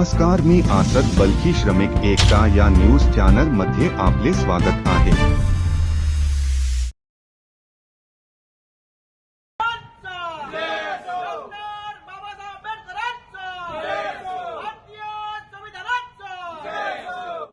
नमस्कार मी आसद बलखी श्रमिक एकता या न्यूज चॅनलमध्ये आपले स्वागत आहे.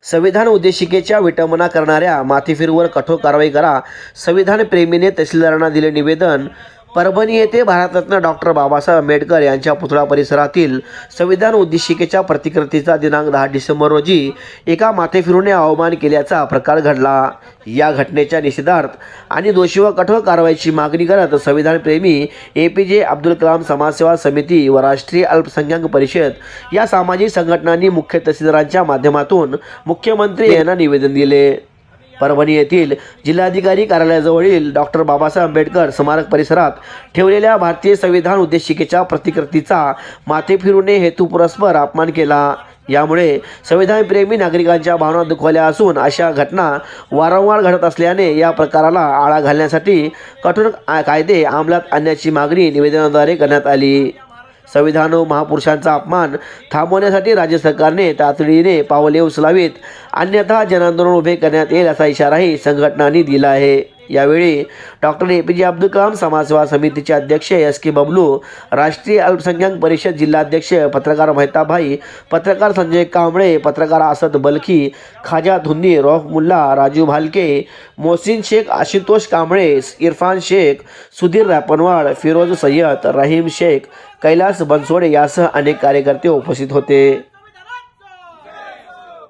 संविधान उद्देशिकेच्या विटंबना करणाऱ्या माथेफिरूवर कठोर कारवाई करा. संविधान प्रेमीने तहसीलदारांना दिले निवेदन. परभणी येथे भारतरत्न डॉक्टर बाबासाहेब आंबेडकर यांच्या पुतळा परिसरातील संविधान उद्देशिकेच्या प्रतिकृतीचा दिनांक दहा डिसेंबर रोजी एका माथेफिरूने अवमान केल्याचा प्रकार घडला. या घटनेच्या निषेधार्थ आणि दोषी व कठोर कारवाईची मागणी करत संविधानप्रेमी ए पी जे अब्दुल कलाम समाजसेवा समिती व राष्ट्रीय अल्पसंख्याक परिषद या सामाजिक संघटनांनी मुख्य तहसीलदारांच्या माध्यमातून मुख्यमंत्री यांना निवेदन दिले. परभणी येथील जिल्हाधिकारी कार्यालयाजवळील डॉक्टर बाबासाहेब आंबेडकर स्मारक परिसरात ठेवलेल्या भारतीय संविधान उद्देशिकेच्या प्रतिकृतीचा माथे फिरूने हेतुपुरस्पर अपमान केला. यामुळे संविधानप्रेमी नागरिकांच्या भावना दुखवल्या असून अशा घटना वारंवार घडत असल्याने या प्रकाराला आळा घालण्यासाठी कठोर कायदे अंमलात आणण्याची मागणी निवेदनाद्वारे करण्यात आली. संविधान व महापुरुषांचा अपमान थांबवण्यासाठी राज्य सरकारने तातडीने पावले उचलावीत. अन्यथा जनांदोलन उभे करण्यात येईल असा इशाराही संघटनांनी दिला आहे. यावेळी डॉक्टर ए पी जे अब्दुल कलाम समाजसेवा समितीचे अध्यक्ष एस के बबलू राष्ट्रीय अल्पसंख्याक परिषद जिल्हाध्यक्ष पत्रकार मेहताभाई पत्रकार संजय कांबळे पत्रकार असद बलखी खाजा धुन्नी रौफ मुल्ला राजू भालके मोहसिन शेख आशुतोष कांबळे इरफान शेख सुधीर रापनवाड फिरोज सय्यद रहीम शेख कैलास बनसोडे यासह अनेक कार्यकर्ते उपस्थित होते.